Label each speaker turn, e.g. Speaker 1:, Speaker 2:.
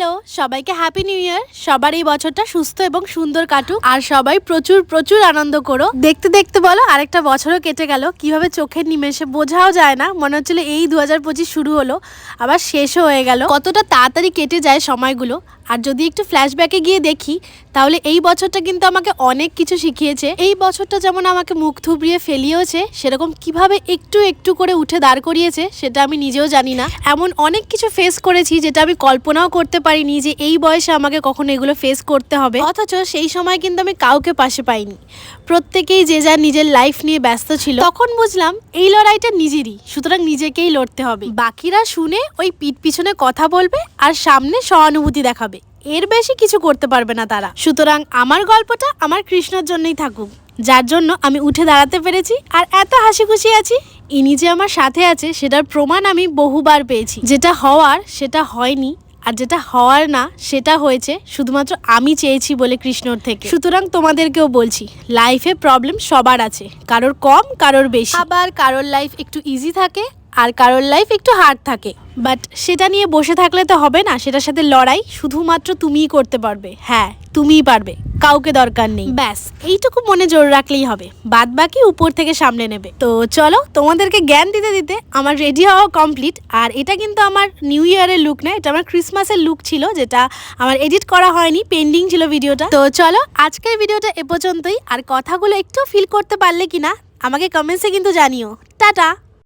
Speaker 1: Hello, সবাইকে happy new year সবার এই বছরটা সুস্থ এবং সুন্দর কাটুক। আর সবাই প্রচুর প্রচুর আনন্দ করো। দেখতে দেখতে বলো, আরেকটা বছরও কেটে গেল। কীভাবে চোখের নিমেষে বোঝাও যায় না। মনে হচ্ছিল এই দু হাজার পঁচিশ শুরু হলো, আবার শেষও হয়ে গেল। কতটা তাড়াতাড়ি কেটে যায় সময়গুলো। আর যদি একটু ফ্ল্যাশব্যাকে গিয়ে দেখি, তাহলে এই বছরটা কিন্তু আমাকে অনেক কিছু শিখিয়েছে। এই বছরটা যেমন আমাকে মুখ থুবড়িয়ে ফেলিয়েছে, সেরকম কীভাবে একটু একটু করে উঠে দাঁড় করিয়েছে, সেটা আমি নিজেও জানি না। এমন অনেক কিছু ফেস করেছি, যেটা আমি কল্পনাও করতে পারিনি যে এই বয়সে আমাকে কখনো এগুলো ফেস করতে হবে। অথচ সেই সময় কিন্তু আমি কাউকে পাশে পাইনি। প্রত্যেকেই যে যার নিজের লাইফ নিয়ে ব্যস্ত ছিল, তখন বুঝলাম এই লড়াইটা নিজেরই, সুতরাং নিজেকেই লড়তে হবে। বাকিরা শুনে ওই পিঠ পিছনে কথা বলবে আর সামনে সহানুভূতি দেখাবে। এর বেশি কিছু করতে পারবে না তারা। সুতরাং আমার গল্পটা আমার কৃষ্ণর জন্যই থাকুক, যার জন্য আমি উঠে দাঁড়াতে পেরেছি আর এত হাসি খুশি আছি, ইনি যে আমার সাথে আছে, সেটার প্রমাণ আমি বহুবার পেয়েছি। যেটা হওয়ার, সেটা হয়নি আর যেটা হওয়ার না সেটা হয়েছে শুধুমাত্র আমি চেয়েছি বলে কৃষ্ণর থেকে। সুতরাং তোমাদেরকেও বলছি লাইফে প্রবলেম সবার আছে কারোর কম কারোর বেশি। আবার কারোর লাইফ একটু ইজি থাকে আর কারোর লাইফ একটু হার্ড থাকে। বাট সেটা নিয়ে বসে থাকলে তো হবে না সেটার সাথে লড়াই শুধুমাত্র তুমিই করতে পারবে। হ্যাঁ তুমিই পারবে। কাউকে দরকার নেই। ব্যাস এইটুকু মনে জোর রাখলেই হবে। বাদ বাকি উপর থেকে সামনে নেবে। তো চলো তোমাদেরকে জ্ঞান দিতে দিতে আমার রেডি হওয়া কমপ্লিট আর এটা কিন্তু আমার নিউ ইয়ারের লুক না এটা আমার ক্রিসমাসের লুক ছিল যেটা আমার এডিট করা হয়নি পেন্ডিং ছিল ভিডিওটা তো চলো আজকের ভিডিওটা এ পর্যন্তই। আর কথাগুলো একটু ফিল করতে পারলে কিনা আমাকে কমেন্টসে কিন্তু জানিও। টাটা!